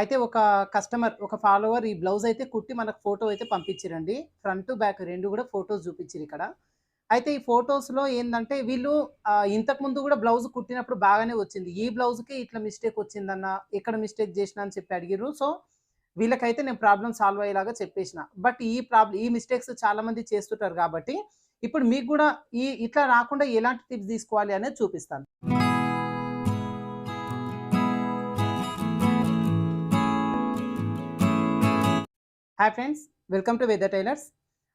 అయితే ఒక కస్టమర్ ఒక ఫాలోవర్ ఈ బ్లౌజ్ అయితే కుట్టి మనకు ఫోటో అయితే పంపించారండి. ఫ్రంట్ బ్యాక్ రెండు కూడా ఫొటోస్ చూపించారు ఇక్కడ. అయితే ఈ ఫొటోస్లో ఏంటంటే వీళ్ళు ఇంతకుముందు ఇంతకు ముందు కూడా బ్లౌజ్ కుట్టినప్పుడు బాగానే వచ్చింది. ఈ బ్లౌజ్కి ఇట్లా మిస్టేక్ వచ్చిందన్న ఎక్కడ మిస్టేక్ చేసిన అని చెప్పి అడిగిర్రు. సో వీళ్ళకైతే నేను ప్రాబ్లం సాల్వ్ అయ్యేలాగా చెప్పేసిన. బట్ ఈ ప్రాబ్లం ఈ మిస్టేక్స్ చాలా మంది చేస్తుంటారు కాబట్టి ఇప్పుడు మీకు కూడా ఈ ఇట్లా రాకుండా ఎలాంటి టిప్స్ తీసుకోవాలి అనేది చూపిస్తాను. Hi friends welcome to Weather Tailors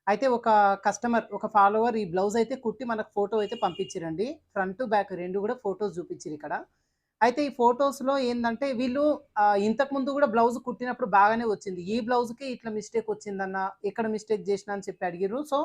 అయితే ఒక కస్టమర్ ఒక ఫాలోవర్ ఈ బ్లౌజ్ అయితే కుట్టి మనకు ఫోటో అయితే పంపించిరండి. ఫ్రంట్ బ్యాక్ రెండు కూడా ఫొటోస్ చూపించారు ఇక్కడ. అయితే ఈ ఫొటోస్లో ఏంటంటే వీళ్ళు ఇంతకుముందు ఇంతకు ముందు కూడా బ్లౌజ్ కుట్టినప్పుడు బాగానే వచ్చింది. ఈ బ్లౌజ్కి ఇట్లా మిస్టేక్ వచ్చిందన్న ఎక్కడ మిస్టేక్ చేసిన అని చెప్పి అడిగిర్రు. సో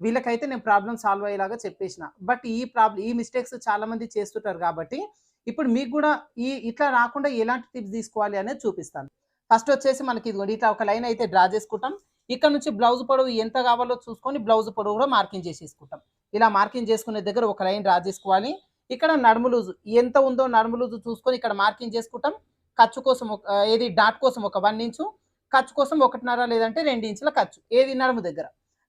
వీళ్ళకైతే నేను ప్రాబ్లం సాల్వ్ అయ్యేలాగా చెప్పేసిన. బట్ ఈ ప్రాబ్లం ఈ మిస్టేక్స్ చాలామంది చేస్తుంటారు కాబట్టి ఇప్పుడు మీకు కూడా ఈ ఇట్లా రాకుండా ఎలాంటి టిప్స్ తీసుకోవాలి అనేది చూపిస్తాను. ఫస్ట్ వచ్చేసి మనకి ఇదిగోండి ఇట్లా ఒక లైన్ అయితే డ్రా చేసుకుంటాం. ఇక్కడ నుంచి బ్లౌజ్ పొడవు ఎంత కావాలో చూసుకొని బ్లౌజ్ పొడవు కూడా మార్కింగ్ చేసేసుకుంటాం. ఇలా మార్కింగ్ చేసుకునే దగ్గర ఒక లైన్ డ్రా చేసుకోవాలి. ఇక్కడ నడుము లూజు ఎంత ఉందో నడుము లూజు చూసుకొని ఇక్కడ మార్కింగ్ చేసుకుంటాం. ఖర్చు కోసం ఒక ఏది డాట్ కోసం ఒక వన్ ఇంచు ఖర్చు కోసం ఒకటిన్నర లేదంటే రెండు ఇంచుల ఖర్చు ఏది నడుము దగ్గర.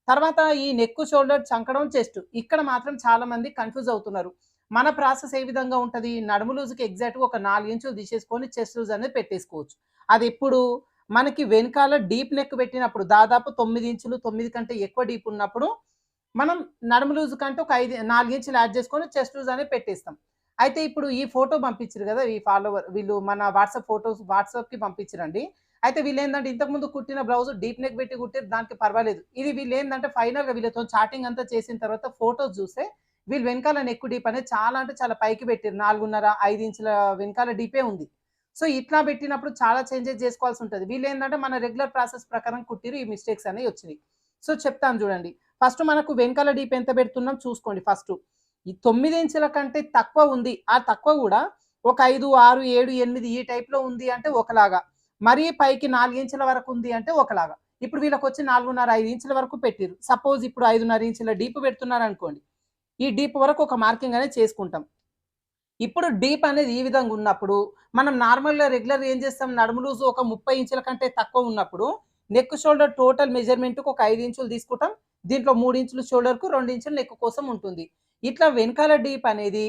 తర్వాత ఈ నెక్ షోల్డర్ చంకడం చెస్ట్ ఇక్కడ మాత్రం చాలా మంది కన్ఫ్యూజ్ అవుతున్నారు. మన ప్రాసెస్ ఏ విధంగా ఉంటుంది? నడుము లూజుకి ఎగ్జాక్ట్గా ఒక నాలుగు ఇంచులు తీసేసుకొని చెస్ట్ లూజ్ అనేది పెట్టేసుకోవచ్చు. అది ఎప్పుడు మనకి వెనకాల డీప్ నెక్ పెట్టినప్పుడు దాదాపు తొమ్మిది ఇంచులు తొమ్మిది కంటే ఎక్కువ డీప్ ఉన్నప్పుడు మనం నడుము లూజ్ కంటే ఒక ఐదు నాలుగు ఇంచులు యాడ్ చేసుకొని చెస్ట్ లూజ్ అనేది పెట్టేస్తాం. అయితే ఇప్పుడు ఈ ఫోటో పంపించారు కదా ఈ ఫాలోవర్ వీళ్ళు మన వాట్సాప్ ఫోటోస్ వాట్సాప్కి పంపించారండి అయితే వీళ్ళు ఏంటంటే ఇంతకుముందు కుట్టిన బ్లౌజ్ డీప్ నెక్ పెట్టి కుట్టారు దానికి పర్వాలేదు. ఇది వీళ్ళు ఏంటంటే ఫైనల్గా వీళ్ళతో చాటింగ్ అంతా చేసిన తర్వాత ఫోటోస్ చూస్తే వీళ్ళు వెనకాల నెక్కు డీప్ అనేది చాలా అంటే చాలా పైకి పెట్టారు. నాలుగున్నర ఐదు ఇంచుల వెనకాల డీపే ఉంది. సో ఇట్లా పెట్టినప్పుడు చాలా చేంజెస్ చేసుకోవాల్సి ఉంటుంది. వీళ్ళు ఏంటంటే మన రెగ్యులర్ ప్రాసెస్ ప్రకారం కుట్టిరు ఈ మిస్టేక్స్ అనేవి వచ్చినాయి. సో చెప్తాను చూడండి. ఫస్ట్ మనకు వెనకాల డీప్ ఎంత పెడుతున్నాం చూసుకోండి ఫస్ట్ ఈ తొమ్మిది ఇంచుల కంటే తక్కువ ఉంది. ఆ తక్కువ కూడా ఒక ఐదు ఆరు ఏడు ఎనిమిది ఈ టైప్లో ఉంది అంటే ఒకలాగా. మరీ పైకి నాలుగు ఇంచుల వరకు ఉంది అంటే ఒకలాగా. ఇప్పుడు వీళ్ళకి వచ్చి నాలుగున్నర ఐదు ఇంచుల వరకు పెట్టిరు. సపోజ్ ఇప్పుడు ఐదున్నర ఇంచుల డీప్ పెడుతున్నారు అనుకోండి. ఈ డీప్ వరకు ఒక మార్కింగ్ అనేది చేసుకుంటాం. ఇప్పుడు డీప్ అనేది ఈ విధంగా ఉన్నప్పుడు మనం నార్మల్గా రెగ్యులర్ ఏం చేస్తాం? నడుము లూజు ఒక ముప్పై ఇంచుల కంటే తక్కువ ఉన్నప్పుడు నెక్ షోల్డర్ టోటల్ మెజర్మెంట్కి ఒక ఐదు ఇంచులు తీసుకుంటాం. దీంట్లో మూడు ఇంచులు షోల్డర్కు రెండు ఇంచులు నెక్ కోసం ఉంటుంది. ఇట్లా వెనకాల డీప్ అనేది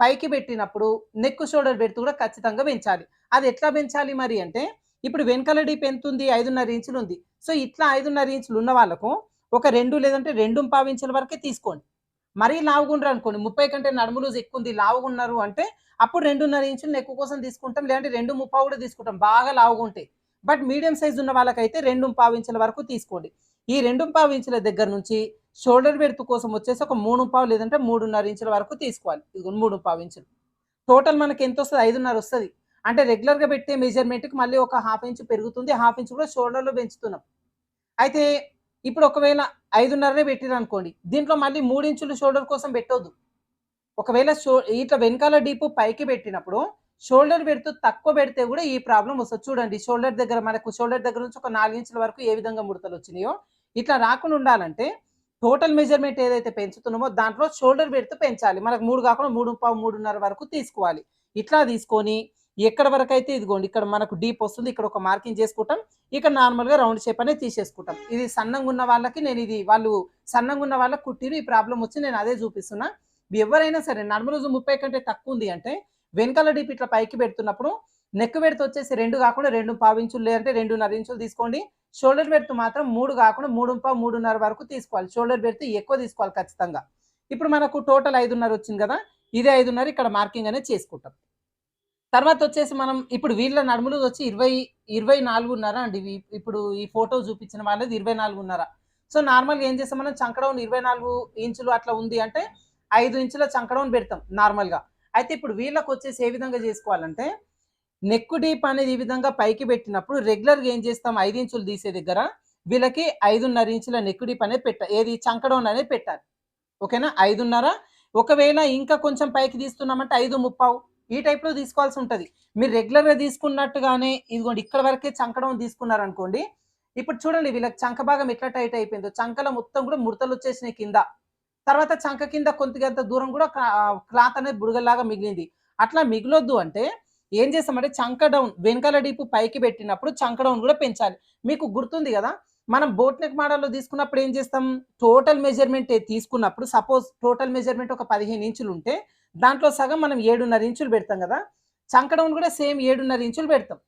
పైకి పెట్టినప్పుడు నెక్ షోల్డర్ పెడుతూ కూడా ఖచ్చితంగా పెంచాలి. అది ఎట్లా పెంచాలి మరి అంటే ఇప్పుడు వెనకాల డీప్ ఎంత ఉంది ఐదున్నర ఇంచులు ఉంది. సో ఇట్లా ఐదున్నర ఇంచులు ఉన్న వాళ్ళకు ఒక రెండు లేదంటే రెండు పావు ఇంచుల వరకే తీసుకోండి. మరీ లావుగుండ్రు అనుకోండి. ముప్పై కంటే నడుము లూజ్ ఎక్కువ ఉంది లావుగున్నారు అంటే అప్పుడు రెండున్నర ఇంచులు ఎక్కువ కోసం తీసుకుంటాం. లేదంటే రెండు ముప్పావు కూడా తీసుకుంటాం. బాగా లావుగుంటాయి. బట్ మీడియం సైజ్ ఉన్న వాళ్ళకైతే రెండు పావు ఇంచుల వరకు తీసుకోండి. ఈ రెండు పావు ఇంచుల దగ్గర నుంచి షోల్డర్ బెడ్త్ కోసం వచ్చేసి ఒక మూడు పావు లేదంటే మూడున్నర ఇంచుల వరకు తీసుకోవాలి. ఇది మూడు పావు ఇంచులు. టోటల్ మనకి ఎంత వస్తుంది? ఐదున్నర వస్తుంది. అంటే రెగ్యులర్గా పెట్టే మెజర్మెంట్కి మళ్ళీ ఒక హాఫ్ ఇంచ్ పెరుగుతుంది. హాఫ్ ఇంచ్ కూడా షోల్డర్లో పెంచుతున్నాం. అయితే ఇప్పుడు ఒకవేళ ఐదున్నరనే పెట్టిరు అనుకోండి దీంట్లో మళ్ళీ మూడు ఇంచులు షోల్డర్ కోసం పెట్టొద్దు. ఒకవేళ షో ఇట్లా వెనకాల డీప్ పైకి పెట్టినప్పుడు షోల్డర్ పెడుతూ తక్కువ పెడితే కూడా ఈ ప్రాబ్లం వస్తుంది. చూడండి షోల్డర్ దగ్గర మనకు షోల్డర్ దగ్గర నుంచి ఒక నాలుగు ఇంచుల వరకు ఏ విధంగా ముడతలు వచ్చినాయో ఇట్లా రాకుండా ఉండాలంటే టోటల్ మెజర్మెంట్ ఏదైతే పెంచుతున్నామో దాంట్లో షోల్డర్ పెడుతూ పెంచాలి. మనకు మూడు కాకుండా మూడు పావు మూడున్నర వరకు తీసుకోవాలి. ఇట్లా తీసుకొని ఎక్కడ వరకు అయితే ఇదిగోండి ఇక్కడ మనకు డీప్ వస్తుంది ఇక్కడ ఒక మార్కింగ్ చేసుకుంటాం ఇక్కడ నార్మల్గా రౌండ్ షేప్ అనేది తీసేసుకుంటాం. ఇది సన్నంగా ఉన్న వాళ్ళకి నేను ఇది వాళ్ళు సన్నంగా ఉన్న వాళ్ళకి కుట్టిరు ఈ ప్రాబ్లం వచ్చి నేను అదే చూపిస్తున్నా. ఎవరైనా సరే నడుము రోజు ముప్పై కంటే తక్కువ ఉంది అంటే వెనకాల డీప్ ఇట్లా పైకి పెడుతున్నప్పుడు నెక్ పెడుతూ వచ్చేసి రెండు కాకుండా రెండు పావించులు లేదంటే రెండున్నర ఇంచులు తీసుకోండి. షోల్డర్ పెడుతూ మాత్రం మూడు కాకుండా మూడు పావు మూడున్నర వరకు తీసుకోవాలి. షోల్డర్ పెడుతూ ఎక్కువ తీసుకోవాలి ఖచ్చితంగా. ఇప్పుడు మనకు టోటల్ ఐదున్నర వచ్చింది కదా ఇదే ఐదున్నర ఇక్కడ మార్కింగ్ అనేది చేసుకుంటాం. తర్వాత వచ్చేసి మనం ఇప్పుడు వీళ్ళ నడుములు వచ్చి ఇరవై ఇరవై నాలుగున్నర అండి. ఇప్పుడు ఈ ఫోటో చూపించిన వాళ్ళది ఇరవై నాలుగున్నర. సో నార్మల్గా ఏం చేస్తాం మనం? చంకడౌన్ ఇరవై నాలుగు ఇంచులు అట్లా ఉంది అంటే ఐదు ఇంచుల చంకడౌన్ పెడతాం నార్మల్గా. అయితే ఇప్పుడు వీళ్ళకి వచ్చేసి ఏ విధంగా చేసుకోవాలంటే నెక్ డీప్ అనేది ఈ విధంగా పైకి పెట్టినప్పుడు రెగ్యులర్గా ఏం చేస్తాం? ఐదు ఇంచులు తీసే దగ్గర వీళ్ళకి ఐదున్నర ఇంచుల నెక్ డీప్ అనేది పెట్ట ఏది? చంకడౌన్ అనేది పెట్టాలి. ఓకేనా? ఐదున్నర. ఒకవేళ ఇంకా కొంచెం పైకి తీస్తున్నామంటే ఐదు ముప్పావు. ఈ టైప్లో తీసుకోవాల్సి ఉంటుంది. మీరు రెగ్యులర్గా తీసుకున్నట్టుగానే ఇదిగోండి ఇక్కడ వరకే చంకడం తీసుకున్నారనుకోండి ఇప్పుడు చూడండి వీళ్ళకి చంక భాగం ఎట్లా టైట్ అయిపోయిందో. చంకల మొత్తం కూడా ముడతలు వచ్చేసినాయి కింద. తర్వాత చంక కింద కొంతగంత దూరం కూడా క్లాత్ అనేది బుడగల్లాగా మిగిలింది. అట్లా మిగిలొద్దు అంటే ఏం చేస్తామంటే చంక డౌన్ వెనకాల డీపు పైకి పెట్టినప్పుడు చంక డౌన్ కూడా పెంచాలి. మీకు గుర్తుంది కదా మనం బోట్ నెక్ మోడల్లో తీసుకున్నప్పుడు ఏం చేస్తాం? టోటల్ మెజర్మెంట్ తీసుకున్నప్పుడు సపోజ్ టోటల్ మెజర్మెంట్ ఒక పదిహేను ఇంచులు ఉంటే దాంట్లో సగం మనం ఏడున్నర ఇంచులు పెడతాం కదా? చంక డౌన్ కూడా సేమ్ ఏడున్నర ఇంచులు పెడతాం.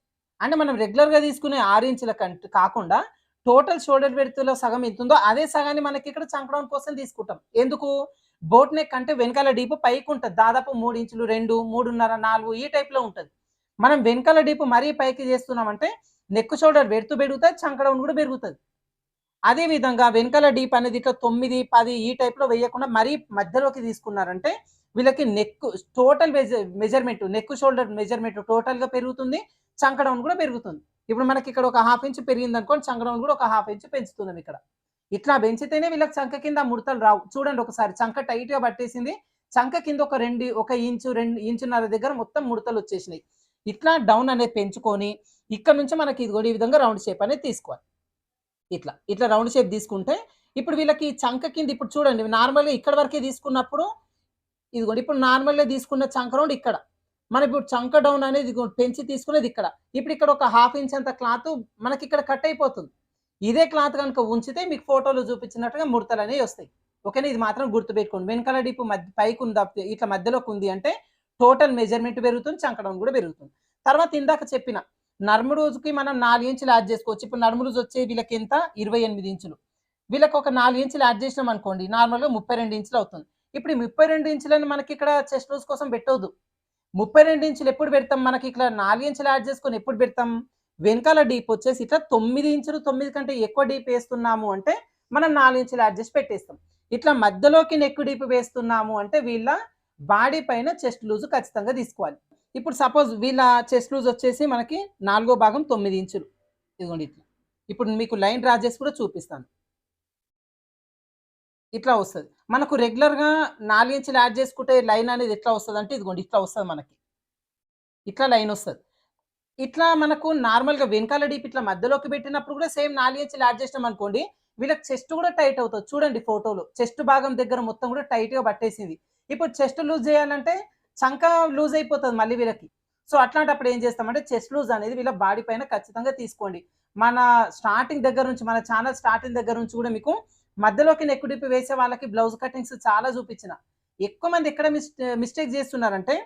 అంటే మనం రెగ్యులర్గా తీసుకునే ఆరు ఇంచుల కంటే కాకుండా టోటల్ షోల్డర్ బెడ్త్లో సగం ఎంత ఉందో అదే సగాన్ని మనకి ఇక్కడ చంక డౌన్ కోసం తీసుకుంటాం. ఎందుకు? బోట్ నెక్ అంటే వెనకాల డీపు పైకి ఉంటుంది. దాదాపు మూడు ఇంచులు రెండు మూడున్నర నాలుగు ఈ టైప్లో ఉంటుంది. మనం వెనకాల డీపు మరీ పైకి చేస్తున్నామంటే నెక్ షోల్డర్ పెడుతూ పెరుగుతుంది చంక డౌన్ కూడా పెరుగుతుంది. అదే విధంగా వెనకాల డీప్ అనేది ఇట్లా తొమ్మిది పది ఈ టైప్లో వేయకుండా మరీ మధ్యలోకి తీసుకున్నారంటే వీళ్ళకి neck total measurement neck shoulder measurement టోటల్గా పెరుగుతుంది చంక డౌన్ కూడా పెరుగుతుంది. ఇప్పుడు మనకి ఇక్కడ ఒక హాఫ్ ఇంచ్ పెరిగింది అనుకోండి చంక డౌన్ కూడా ఒక హాఫ్ ఇంచ్ పెంచుతున్నాం ఇక్కడ. ఇట్లా పెంచితేనే వీళ్ళకి చంక కింద ముడతలు రావు. చూడండి ఒకసారి చంక టైట్గా పట్టేసింది. చంక కింద ఒక రెండు ఒక ఇంచు రెండు ఇంచున్నర దగ్గర మొత్తం ముడతలు వచ్చేసినాయి. ఇట్లా డౌన్ అనేది పెంచుకొని ఇక్కడ నుంచి మనకి ఇది కూడా ఈ విధంగా రౌండ్ షేప్ అనేది తీసుకోవాలి. ఇట్లా ఇట్లా రౌండ్ షేప్ తీసుకుంటే ఇప్పుడు వీళ్ళకి చంక కింద ఇప్పుడు చూడండి నార్మల్గా ఇక్కడ వరకే తీసుకున్నప్పుడు ఇదిగోండి ఇప్పుడు నార్మల్గా తీసుకున్న చంక రౌండ్ ఇక్కడ. మనం ఇప్పుడు చంక డౌన్ అనేది పెంచి తీసుకునేది ఇక్కడ. ఇప్పుడు ఇక్కడ ఒక హాఫ్ ఇంచ్ అంత క్లాత్ మనకి ఇక్కడ కట్ అయిపోతుంది. ఇదే క్లాత్ కనుక ఉంచితే మీకు ఫోటోలో చూపించినట్టుగా ముడతలు అనేవి వస్తాయి. ఓకేనా? ఇది మాత్రం గుర్తుపెట్టుకోండి. వెనకాల డిప్పు మధ్య పైకి ఉంది ఇట్లా మధ్యలోకి ఉంది అంటే టోటల్ మెజర్మెంట్ పెరుగుతుంది చంక డౌన్ కూడా పెరుగుతుంది. తర్వాత ఇందాక చెప్పిన నడుము రోజుకి మనం నాలుగు ఇంచులు యాడ్ చేసుకోవచ్చు. ఇప్పుడు నర్మ రోజు వచ్చే వీళ్ళకి ఎంత? ఇరవై ఎనిమిది ఇంచులు. వీళ్ళకి ఒక నాలుగు ఇంచులు యాడ్ చేసినాం అనుకోండి నార్మల్గా ముప్పై రెండు ఇంచులు అవుతుంది. ఇప్పుడు ఈ ముప్పై రెండు ఇంచులను మనకి ఇక్కడ చెస్ట్ లూజ్ కోసం పెట్టవద్దు ముప్పై రెండు ఇంచులు ఎప్పుడు పెడతాం? మనకి ఇక్కడ నాలుగు ఇంచులు యాడ్ చేసుకొని ఎప్పుడు పెడతాం? వెనకాల డీప్ వచ్చేసి ఇట్లా తొమ్మిది ఇంచులు తొమ్మిది కంటే ఎక్కువ డీప్ వేస్తున్నాము అంటే మనం నాలుగు ఇంచులు యాడ్ చేసి పెట్టేస్తాం. ఇట్లా మధ్యలోకి నెక్ డీప్ వేస్తున్నాము అంటే వీళ్ళ బాడీ పైన చెస్ట్ లూజ్ ఖచ్చితంగా తీసుకోవాలి. ఇప్పుడు సపోజ్ వీళ్ళ చెస్ట్ లూజ్ వచ్చేసి మనకి నాలుగో భాగం తొమ్మిది ఇంచులు. ఇదిగోండి ఇట్లా. ఇప్పుడు మీకు లైన్ డ్రా చేసి కూడా చూపిస్తాను. ఇట్లా వస్తుంది. మనకు రెగ్యులర్గా నాలుగు ఇంచులు యాడ్ చేసుకుంటే లైన్ అనేది ఎట్లా వస్తుంది అంటే ఇదిగోండి ఇట్లా వస్తుంది మనకి. ఇట్లా లైన్ వస్తుంది. ఇట్లా మనకు నార్మల్గా వెనకాల డీప్ ఇట్లా మధ్యలోకి పెట్టినప్పుడు కూడా సేమ్ నాలుగు ఇంచులు యాడ్ చేసినాం అనుకోండి వీళ్ళకి చెస్ట్ కూడా టైట్ అవుతుంది. చూడండి ఫోటోలో. చెస్ట్ భాగం దగ్గర మొత్తం కూడా టైట్గా పట్టేసింది. ఇప్పుడు చెస్ట్ లూజ్ చేయాలంటే చంక లూజ్ అయిపోతుంది మళ్ళీ వీళ్ళకి. సో అట్లాంటప్పుడు ఏం చేస్తామంటే చెస్ట్ లూజ్ అనేది వీళ్ళ బాడీ పైన ఖచ్చితంగా తీసుకోండి. మన స్టార్టింగ్ దగ్గర నుంచి మన ఛానల్ స్టార్టింగ్ దగ్గర నుంచి కూడా మీకు మధ్యలోకి నెక్ డిప్పి వేసే వాళ్ళకి బ్లౌజ్ కటింగ్స్ చాలా చూపించిన. ఎక్కువ మంది ఎక్కడ మిస్టేక్ చేస్తున్నారంటే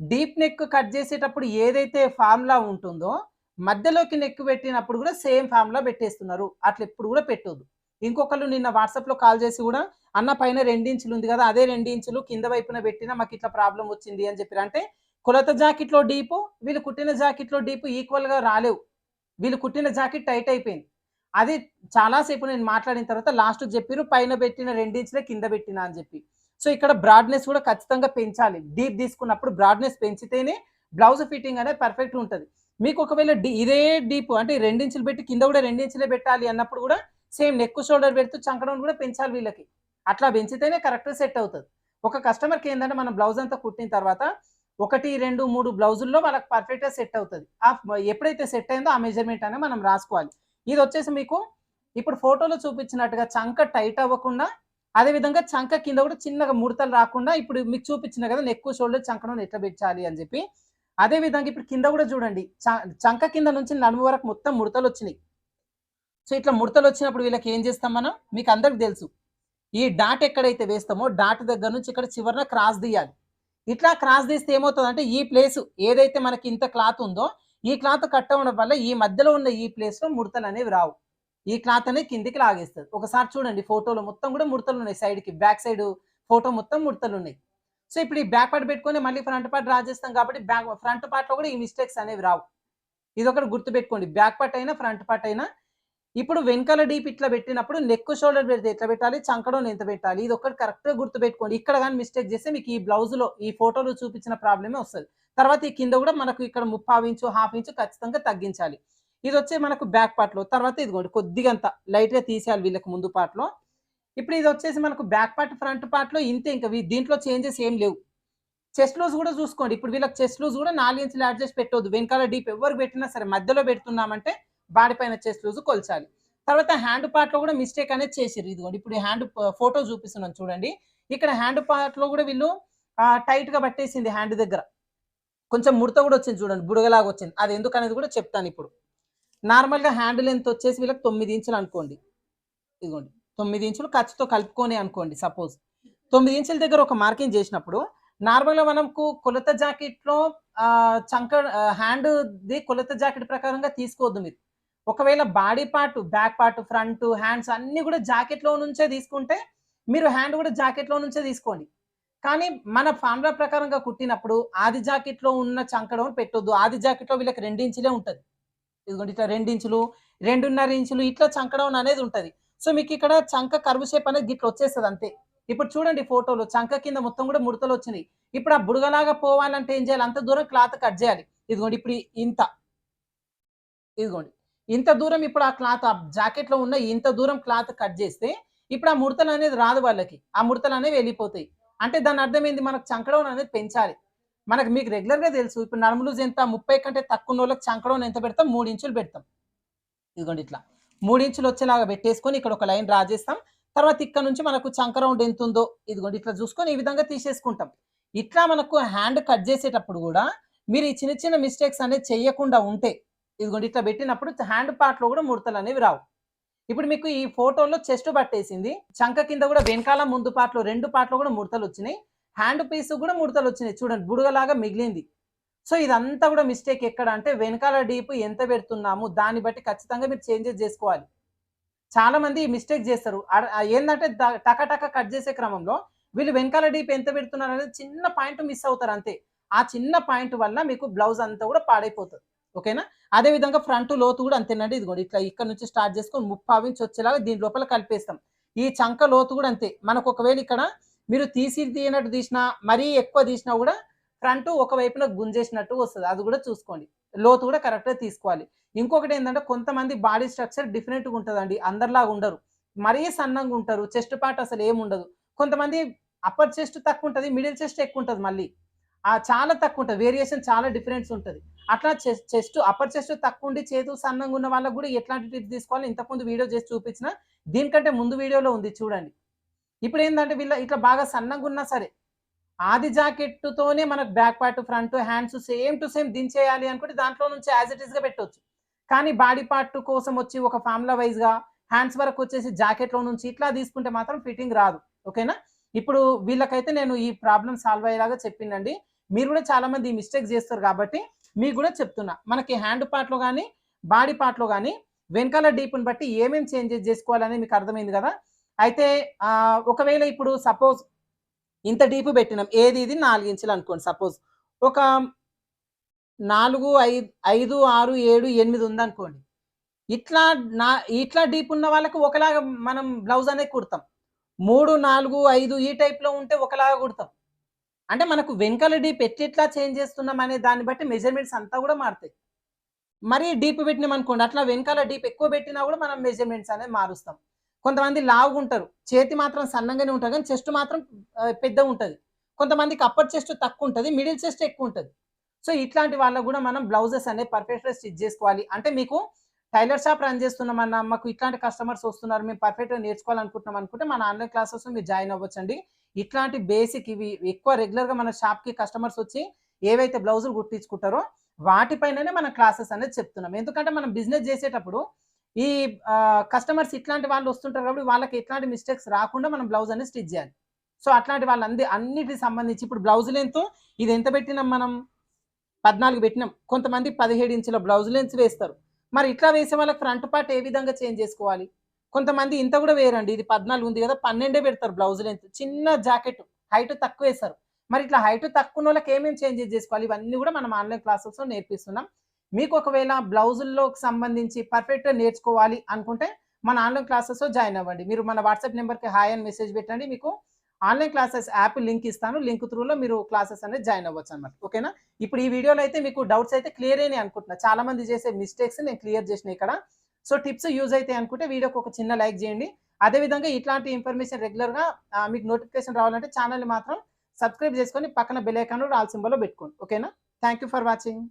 డీప్ నెక్ కట్ చేసేటప్పుడు ఏదైతే ఫార్ములా ఉంటుందో మధ్యలోకి నెక్ పెట్టినప్పుడు కూడా సేమ్ ఫార్ములా పెట్టేస్తున్నారు. అట్లా ఎప్పుడు కూడా పెట్టొద్దు. ఇంకొకళ్ళు నిన్న వాట్సాప్లో కాల్ చేసి కూడా అన్న పైన రెండించులు ఉంది కదా అదే రెండించులు కింద వైపున పెట్టినా మాకు ఇట్లా ప్రాబ్లం వచ్చింది అని చెప్పారు అంటే కొలత జాకెట్లో డీపు వీళ్ళు కుట్టిన జాకెట్లో డీపు ఈక్వల్గా రాలేవు. వీళ్ళు కుట్టిన జాకెట్ టైట్ అయిపోయింది. అది చాలాసేపు నేను మాట్లాడిన తర్వాత లాస్ట్ చెప్పారు పైన పెట్టిన రెండించులే కింద పెట్టిన అని చెప్పి. సో ఇక్కడ బ్రాడ్నెస్ కూడా ఖచ్చితంగా పెంచాలి. డీప్ తీసుకున్నప్పుడు బ్రాడ్నెస్ పెంచితేనే బ్లౌజ్ ఫిట్టింగ్ అనేది పర్ఫెక్ట్ ఉంటుంది. మీకు ఒకవేళ డీ ఇదే డీప్ అంటే రెండించులు పెట్టి కింద కూడా రెండించులే పెట్టాలి అన్నప్పుడు కూడా సేమ్ నెక్ షోల్డర్ పెడుతూ చంకడం కూడా పెంచాలి వీళ్ళకి. అట్లా పెంచితేనే కరెక్ట్గా సెట్ అవుతుంది. ఒక కస్టమర్కి ఏంటంటే మనం బ్లౌజ్ అంతా కుట్టిన తర్వాత ఒకటి రెండు మూడు బ్లౌజుల్లో వాళ్ళకి పర్ఫెక్ట్గా సెట్ అవుతుంది. ఆ ఎప్పుడైతే సెట్ అయిందో ఆ మెజర్మెంట్ అనేది మనం రాసుకోవాలి. ఇది వచ్చేసి మీకు ఇప్పుడు ఫోటోలో చూపించినట్టుగా చంక టైట్ అవ్వకుండా అదే విధంగా చంక కింద కూడా చిన్నగా ముడతలు రాకుండా ఇప్పుడు మీకు చూపించిన కదా నెక్ షోల్డర్ చంకను ఎట్లా పెట్టాలి అని చెప్పి. అదే విధంగా ఇప్పుడు కింద కూడా చూడండి చ- చంక కింద నుంచి నడుము వరకు మొత్తం ముడతలు వచ్చినాయి. సో ఇట్లా ముడతలు వచ్చినప్పుడు వీళ్ళకి ఏం చేస్తాం మనం? మీకు అందరికి తెలుసు. ఈ డాట్ ఎక్కడైతే వేస్తామో డాట్ దగ్గర నుంచి ఇక్కడ చివరన క్రాస్ తీయాలి. ఇట్లా క్రాస్ తీస్తే ఏమవుతుందంటే ఈ ప్లేస్ ఏదైతే మనకి ఇంత క్లాత్ ఉందో ఈ క్లాత్ కట్ అవ్వడం వల్ల ఈ మధ్యలో ఉన్న ఈ ప్లేస్లో ముడతలు అనేవి రావు. ఈ క్లాత్ అనేది కిందికి లాగేస్తుంది. ఒకసారి చూడండి ఫోటోలో మొత్తం కూడా ముడతలు ఉన్నాయి సైడ్కి. బ్యాక్ సైడ్ ఫోటో మొత్తం ముడతలు ఉన్నాయి. సో ఇప్పుడు ఈ బ్యాక్ పార్ట్ పెట్టుకొని మళ్ళీ ఫ్రంట్ పార్ట్ డ్రా చేస్తాం కాబట్టి బ్యాక్ ఫ్రంట్ పార్ట్లో కూడా ఈ మిస్టేక్స్ అనేవి రావు. ఇది ఒకటి గుర్తుపెట్టుకోండి. బ్యాక్ పార్ట్ అయినా ఫ్రంట్ పార్ట్ అయినా ఇప్పుడు వెనకాల డీప్ ఇట్లా పెట్టినప్పుడు నెక్ షోల్డర్ పెడితే ఎట్లా పెట్టాలి చంకడం ఎంత పెట్టాలి ఇది ఒకటి కరెక్ట్గా గుర్తుపెట్టుకోండి. ఇక్కడ కానీ మిస్టేక్ చేస్తే మీకు ఈ బ్లౌజ్లో ఈ ఫోటోలో చూపించిన ప్రాబ్లమే వస్తుంది. తర్వాత ఈ కింద కూడా మనకు ఇక్కడ ముప్పావు ఇంచు హాఫ్ ఇంచు ఖచ్చితంగా తగ్గించాలి. ఇది వచ్చే మనకు బ్యాక్ పార్ట్లో తర్వాత ఇదిగోండి కొద్దిగా అంత లైట్గా తీసేయాలి వీళ్ళకి ముందు పార్ట్లో ఇప్పుడు ఇది వచ్చేసి మనకు బ్యాక్ పార్ట్ ఫ్రంట్ పార్ట్లో ఇంతే ఇంకా దీంట్లో చేంజెస్ ఏం లేవు. చెస్ట్ లూజ్ కూడా చూసుకోండి. ఇప్పుడు వీళ్ళకి చెస్ట్ లూజ్ కూడా నాలుగు ఇంచులు యాడ్ చేసి పెట్టొద్దు. వెనకాల డీప్ ఎవరు పెట్టినా సరే మధ్యలో పెడుతున్నామంటే బాడీ పైన చెస్ట్ లూజ్ కొలచాలి. తర్వాత హ్యాండ్ పార్ట్లో కూడా మిస్టేక్ అనేది చేసిర్రు. ఇదిగోండి ఇప్పుడు హ్యాండ్ ఫోటో చూపిస్తున్నాను చూడండి. ఇక్కడ హ్యాండ్ పార్ట్లో కూడా వీళ్ళు టైట్గా పట్టేసింది హ్యాండ్ దగ్గర. కొంచెం ముడత కూడా వచ్చింది చూడండి బుడగలాగా వచ్చింది. అది ఎందుకు అనేది కూడా చెప్తాను ఇప్పుడు. నార్మల్గా హ్యాండిల్ ఎంత వచ్చేసి వీళ్ళకి తొమ్మిది ఇంచులు అనుకోండి. ఇదిగోండి తొమ్మిది ఇంచులు ఖర్చుతో కలుపుకొని అనుకోండి సపోజ్ తొమ్మిది ఇంచుల దగ్గర ఒక మార్కింగ్ చేసినప్పుడు నార్మల్గా మనకు కొలత జాకెట్లో చంక హ్యాండ్ ది కొలత జాకెట్ ప్రకారంగా తీసుకోవద్దు మీరు. ఒకవేళ body part back part front hands అన్ని కూడా జాకెట్లో నుంచే తీసుకుంటే మీరు హ్యాండ్ కూడా జాకెట్లో నుంచే తీసుకోండి. కానీ మన ఫార్ములా ప్రకారంగా కుట్టినప్పుడు ఆది జాకెట్లో ఉన్న చంకడం పెట్టొద్దు. ఆది జాకెట్లో వీళ్ళకి రెండు ఇంచులే ఉంటుంది. ఇదిగోండి ఇట్లా రెండు ఇంచులు రెండున్నర ఇంచులు ఇట్లా చంకడం అనేది ఉంటుంది. సో మీకు ఇక్కడ చంక కరువు షేప్ అనేది గిట్ల వచ్చేస్తుంది అంతే. ఇప్పుడు చూడండి ఫోటోలు చంక కింద మొత్తం కూడా ముడతలు వచ్చినాయి. ఇప్పుడు ఆ బుడగలాగా పోవాలంటే ఏం చేయాలి? అంత దూరం క్లాత్ కట్ చేయాలి. ఇదిగోండి ఇప్పుడు ఇంత. ఇదిగోండి ఇంత దూరం ఇప్పుడు ఆ క్లాత్ ఆ జాకెట్లో ఉన్న ఇంత దూరం క్లాత్ కట్ చేస్తే ఇప్పుడు ఆ ముడతలు అనేది రాదు వాళ్ళకి. ఆ ముడతలు అనేవి వెళ్ళిపోతాయి. అంటే దాని అర్థం ఏంది? మనకు చంకడం అనేది పెంచాలి. మనకు మీకు రెగ్యులర్గా తెలుసు. ఇప్పుడు నడుములూజ్ ఎంత? ముప్పై కంటే తక్కువ ఉన్న వాళ్ళకి చంకడం ఎంత పెడతాం? మూడు ఇంచులు పెడతాం. ఇదిగోండి ఇట్లా. మూడు ఇంచులు వచ్చేలాగా పెట్టేసుకొని ఇక్కడ ఒక లైన్ డ్రా చేస్తాం. తర్వాత ఇక్కడ నుంచి మనకు చంక రౌండ్ ఎంత ఉందో ఇదిగోండి ఇట్లా చూసుకొని ఈ విధంగా తీసేసుకుంటాం. ఇట్లా మనకు హ్యాండ్ కట్ చేసేటప్పుడు కూడా మీరు ఈ చిన్న చిన్న మిస్టేక్స్ అనేది చేయకుండా ఉంటే ఇదిగోండి ఇట్లా పెట్టినప్పుడు హ్యాండ్ పార్ట్లో కూడా ముడతలు అనేవి రావు. ఇప్పుడు మీకు ఈ ఫోటోలో చెస్ట్ పట్టేసింది. చంక కింద కూడా వెనకాల ముందు పాటలో రెండు పార్ట్ కూడా ముడతలు వచ్చినాయి. హ్యాండ్ పీస్ కూడా ముడతలు వచ్చినాయి. చూడండి బుడగలాగా మిగిలింది. సో ఇదంతా కూడా మిస్టేక్ ఎక్కడ అంటే వెనకాల డీప్ ఎంత పెడుతున్నాము దాన్ని బట్టి ఖచ్చితంగా మీరు చేంజెస్ చేసుకోవాలి. చాలా మంది మిస్టేక్ చేస్తారు. ఏంటంటే ద- టక టక కట్ చేసే క్రమంలో వీళ్ళు వెనకాల డీప్ ఎంత పెడుతున్నారు అనేది చిన్న పాయింట్ మిస్ అవుతారు అంతే. ఆ చిన్న పాయింట్ వల్ల మీకు బ్లౌజ్ అంతా కూడా పాడైపోతుంది. ఓకేనా? అదే విధంగా ఫ్రంట్ లోతు కూడా అంతేనండి. ఇదిగోండి ఇట్లా ఇక్కడ నుంచి స్టార్ట్ చేసుకొని ముప్పావు ఇంచ్ వచ్చేలాగా దీని లోపల కలిపేస్తాం. ఈ చంక లోతు కూడా అంతే. మనకు ఒకవేళ ఇక్కడ మీరు తీసి తీయనట్టు తీసినా మరీ ఎక్కువ తీసినా కూడా ఫ్రంట్ ఒక వైపున గుంజేసినట్టు వస్తుంది. అది కూడా చూసుకోండి. లోతు కూడా కరెక్ట్గా తీసుకోవాలి. ఇంకొకటి ఏంటంటే కొంతమంది బాడీ స్ట్రక్చర్ డిఫరెంట్గా ఉంటుందండి. అందరిలాగా ఉండరు. మరీ సన్నంగా ఉంటారు. చెస్ట్ పార్ట్ అసలు ఏముండదు కొంతమంది అప్పర్ చెస్ట్ తక్కువ ఉంటుంది మిడిల్ చెస్ట్ ఎక్కువ ఉంటుంది మళ్ళీ. చాలా తక్కువ ఉంటుంది. వేరియేషన్ చాలా డిఫరెన్స్ ఉంటుంది. అట్లా చెస్ట్ అప్పర్ చెస్ట్ తక్కువ ఉండి చేతు సన్నంగా ఉన్న వాళ్ళకు కూడా ఎట్లాంటి టిప్స్ తీసుకోవాలి? ఇంతకుముందు వీడియో చేసి చూపించిన దీనికంటే ముందు వీడియోలో ఉంది చూడండి. ఇప్పుడు ఏంటంటే వీళ్ళ ఇట్లా బాగా సన్నంగా ఉన్నా సరే ఆది జాకెట్తోనే మనకు back part front hands same to same దించేయాలి అనుకుంటే దాంట్లో నుంచి యాజ్ ఇట్ ఈస్గా పెట్టవచ్చు కానీ బాడీ పార్ట్ కోసం వచ్చి ఒక ఫామ్లా వైజ్గా హ్యాండ్స్ వరకు వచ్చేసి జాకెట్లో నుంచి ఇట్లా తీసుకుంటే మాత్రం ఫిట్టింగ్ రాదు. ఓకేనా? ఇప్పుడు వీళ్ళకైతే నేను ఈ ప్రాబ్లం సాల్వ్ అయ్యేలాగా చెప్పిందండి. మీరు కూడా చాలా మంది ఈ మిస్టేక్ చేస్తారు కాబట్టి మీకు కూడా చెప్తున్నా. మనకి హ్యాండ్ పార్ట్లో కానీ బాడీ పార్ట్లో కానీ వెనకాల డీప్ని బట్టి ఏమేమి చేంజెస్ చేసుకోవాలని మీకు అర్థమైంది కదా? అయితే ఒకవేళ ఇప్పుడు సపోజ్ ఇంత డీప్ పెట్టినాం. ఏది ఇది? నాలుగు ఇంచులు అనుకోండి సపోజ్. ఒక నాలుగు ఐదు ఐదు ఆరు ఏడు ఎనిమిది ఉందనుకోండి ఇట్లా నా ఇట్లా డీప్ ఉన్న వాళ్ళకి ఒకలాగా మనం బ్లౌజ్ అనేది కుడతాం. మూడు నాలుగు ఐదు ఈ టైప్లో ఉంటే ఒకలాగా కుడతాం. అంటే మనకు వెనకాల డీప్ ఎట్లా చేంజ్ చేస్తున్నాం అనే దాన్ని బట్టి మెజర్మెంట్స్ అంతా కూడా మారుతాయి. మరీ డీప్ పెట్టినాం అనుకోండి అట్లా వెనకాల డీప్ ఎక్కువ పెట్టినా కూడా మనం మెజర్మెంట్స్ అనేది మారుస్తాం. కొంతమంది లావుగా ఉంటారు. చేతి మాత్రం సన్నంగానే ఉంటుంది కానీ చెస్ట్ మాత్రం పెద్దగా ఉంటుంది. కొంతమందికి అప్పర్ చెస్ట్ తక్కువ ఉంటుంది మిడిల్ చెస్ట్ ఎక్కువ ఉంటుంది. సో ఇట్లాంటి వాళ్ళకు కూడా మనం బ్లౌజెస్ అనేది పర్ఫెక్ట్గా స్టిచ్ చేసుకోవాలి. అంటే మీకు టైలర్ షాప్ రన్ చేస్తున్నామన్న మాకు ఇట్లాంటి కస్టమర్స్ వస్తున్నారు మేము పర్ఫెక్ట్గా నేర్చుకోవాలనుకుంటున్నాం అనుకుంటే మన ఆన్లైన్ క్లాసెస్ మీరు జాయిన్ అవ్వచ్చండి. ఇట్లాంటి బేసిక్ ఇవి ఎక్కువ రెగ్యులర్గా మన షాప్కి కస్టమర్స్ వచ్చి ఏవైతే బ్లౌజులు కుట్టించుకుంటారో వాటిపైననే మనం క్లాసెస్ అనేది చెప్తున్నాం. ఎందుకంటే మనం బిజినెస్ చేసేటప్పుడు ఈ కస్టమర్స్ ఇట్లాంటి వాళ్ళు వస్తుంటారు కాబట్టి వాళ్ళకి ఎట్లాంటి మిస్టేక్స్ రాకుండా మనం బ్లౌజ్ అనేది స్టిచ్ చేయాలి. సో అట్లాంటి వాళ్ళందరి అన్నిటికి సంబంధించి ఇప్పుడు బ్లౌజ్ లెంత్ ఇది ఎంత పెట్టినాం మనం? పద్నాలుగు పెట్టినాం. కొంతమంది పదిహేడు ఇంచుల బ్లౌజ్ లెన్స్ వేస్తారు. మరి ఇట్లా వేసే వాళ్ళకి ఫ్రంట్ పార్ట్ ఏ విధంగా చేంజ్ చేసుకోవాలి? కొంతమంది ఇంత కూడా వేయరండి. ఇది పద్నాలుగు ఉంది కదా పన్నెండే పెడతారు బ్లౌజ్ లెంత్ చిన్న జాకెట్ హైట్ తక్కువ వేస్తారు. మరి ఇట్లా హైట్ తక్కువ వాళ్ళకి ఏమేమి చేంజెస్ చేసుకోవాలి? ఇవన్నీ కూడా మనం ఆన్లైన్ క్లాసెస్లో నేర్పిస్తున్నాం. మీకు ఒకవేళ బ్లౌజుల్లోకి సంబంధించి పర్ఫెక్ట్గా నేర్చుకోవాలి అనుకుంటే మన ఆన్లైన్ క్లాసెస్లో జాయిన్ అవ్వండి. మీరు మన వాట్సాప్ నెంబర్కి హాయ్ అని మెసేజ్ పెట్టండి. మీకు ఆన్లైన్ క్లాసెస్ యాప్ లింక్ ఇస్తాను. లింక్ త్రూలో మీరు క్లాసెస్ అనేది జాయిన్ అవ్వచ్చు అనమాట ఓకేనా? ఇప్పుడు ఈ వీడియోలో అయితే మీకు డౌట్స్ అయితే క్లియర్ అయినాయి అనుకుంటున్నా. చాలా మంది చేసే మిస్టేక్స్ నేను క్లియర్ చేసిన ఇక్కడ. సో టిప్స్ యూజ్ అయితే అనుకుంటే వీడియోకి ఒక చిన్న లైక్ చేయండి. అదేవిధంగా ఇట్లాంటి ఇన్ఫర్మేషన్ రెగ్యులర్గా మీకు నోటిఫికేషన్ రావాలంటే ఛానల్ని మాత్రం సబ్స్క్రైబ్ చేసుకొని పక్కన బెల్ ఐకాన్ ఆల్ సింబల్లో పెట్టుకోండి. ఓకేనా? Thank you for watching.